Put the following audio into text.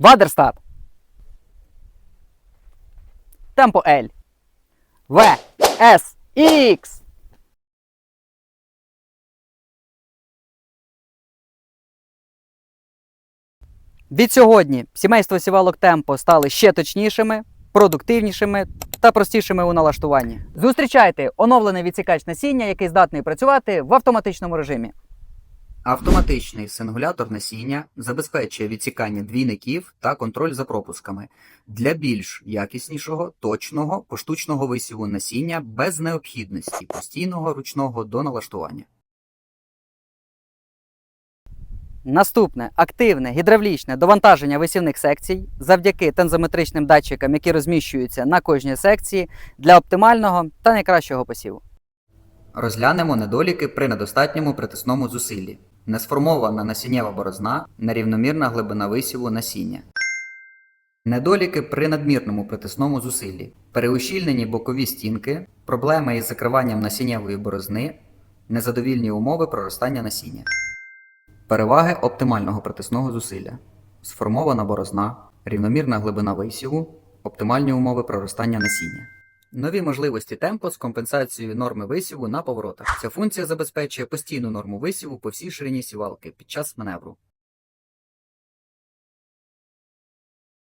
Вадерстат. Темпо L. В. С. Х. Відсьогодні сімейство сівалок Темпо стали ще точнішими, продуктивнішими та простішими у налаштуванні. Зустрічайте оновлений відсікач насіння, який здатний працювати в автоматичному режимі. Автоматичний сингулятор насіння забезпечує відсікання двійників та контроль за пропусками для більш якіснішого, точного, поштучного висіву насіння без необхідності постійного ручного доналаштування. Наступне активне гідравлічне довантаження висівних секцій завдяки тензометричним датчикам, які розміщуються на кожній секції для оптимального та найкращого посіву. Розглянемо недоліки при недостатньому притисному зусиллі. Несформована насіннєва борозна, нерівномірна глибина висіву насіння. Недоліки при надмірному притисному зусиллі. Переущільнені бокові стінки, проблеми із закриванням насіннєвої борозни, незадовільні умови проростання насіння. Переваги оптимального притисного зусилля. Сформована борозна, рівномірна глибина висіву, оптимальні умови проростання насіння. Нові можливості темпо з компенсацією норми висіву на поворотах. Ця функція забезпечує постійну норму висіву по всій ширині сівалки під час маневру.